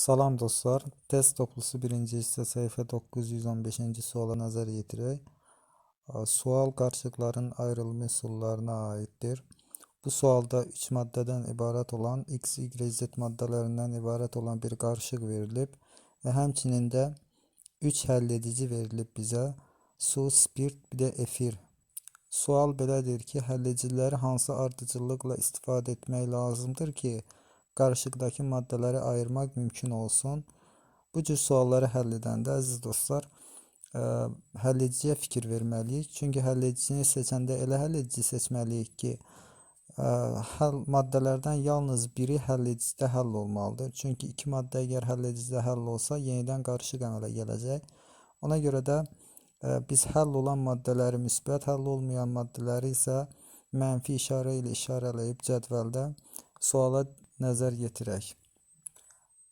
Salam dostlar. Test toplusu birinci hissə səhifə 915-ci suala nəzər Sual qarşılıqların ayrılma üsullarına aiddir. Bu sualda 3 maddədən ibarət olan X, Y, Z maddələrindən ibarət olan bir qarışıq verilib və həmçinin də 3 həlledici verilib bizə. Su, spirt, bir də efir. Sual belədir ki, həllediciləri hansı ardıcıllıqla istifadə etmək lazımdır ki, qarışıqdakı maddələri ayırmaq mümkün olsun. Bu cür sualları həll edəndə əziz dostlar, ə, həllediciyə fikir verməliyik. Çünki həlledicini seçəndə elə həlledici seçməliyik ki, ə, həll maddələrdən yalnız biri həlledicidə həll olmalıdır. Çünki iki maddə əgər həlledicidə həll olsa, yenidən qarışıq əmələ gələcək. Ona görə də ə, biz həll olan maddələri müsbət, həll olmayan maddələri isə mənfi işarə ilə işarələyib cədvəldə suala nəzər yetirək.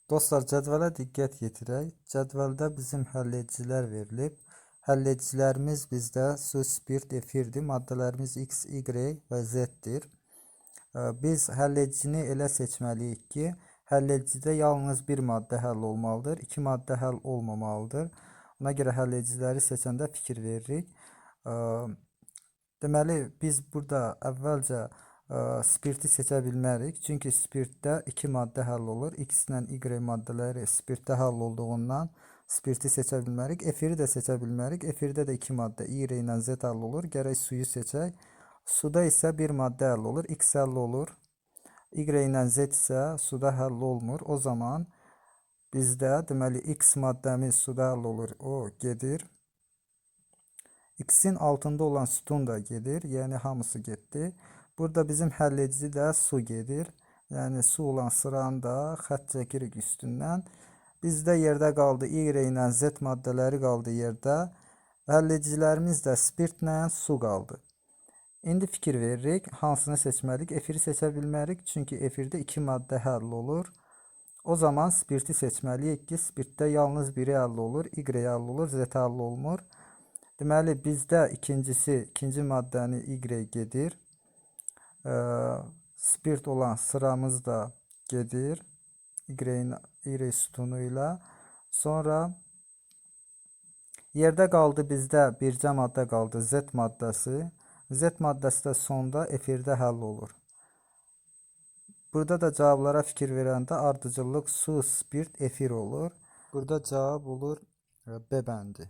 Dostlar, cədvələ diqqət yetirək. Cədvəldə bizim həlledicilər verilib. Həlledicilərimiz bizdə su, spirt, efirdir. Maddələrimiz X, Y və Z-dir. Biz həlledicini elə seçməliyik ki, həlledicidə yalnız bir maddə həll olmalıdır, iki maddə həll olmamalıdır. Ona görə həllediciləri seçəndə fikir veririk. Deməli, biz burada əvvəlcə spirti seçə bilmərik. Çünki spirtdə iki maddə həll olur. X ilə Y maddələri spirtdə həll olduğundan spirti seçə bilmərik. Efiri də seçə bilmərik. Efirdə də iki maddə Y ilə Z həll olur. Gərək suyu seçək. Suda isə bir maddə həll olur. X həll olur. Y ilə Z isə suda həll olmur. O zaman bizdə deməli X maddəmiz suda həll olur. O gedir. X-in altında olan sütun da gedir. Yəni hamısı getdi. Burada bizim həlledici də su gedir. Yəni su olan sıranı da xətt çəkirik üstündən. Bizdə yerdə qaldı Y ilə Z maddələri qaldı yerdə. Həlledicilərimiz də spirtlə su qaldı. İndi fikir veririk, hansını seçməliyik? Efiri seçə bilmərik, çünki efirdə iki maddə həll olur. O zaman spirti seçməliyik ki, spirtdə yalnız biri həll olur, Y həll olur, Z həll olmur. Deməli, bizdə ikincisi, ikinci maddəni Y gedir. Spirt olan sıramız da gedir. Y-in Y sütunu ilə. Sonra yerdə qaldı bizdə bircə maddə qaldı Z maddəsi. Z maddəsi də sonda efirdə həll olur. Burada da cavablara fikir verəndə ardıcıllıq su, spirt, efir olur. Burada cavab olur ə, B bəndi.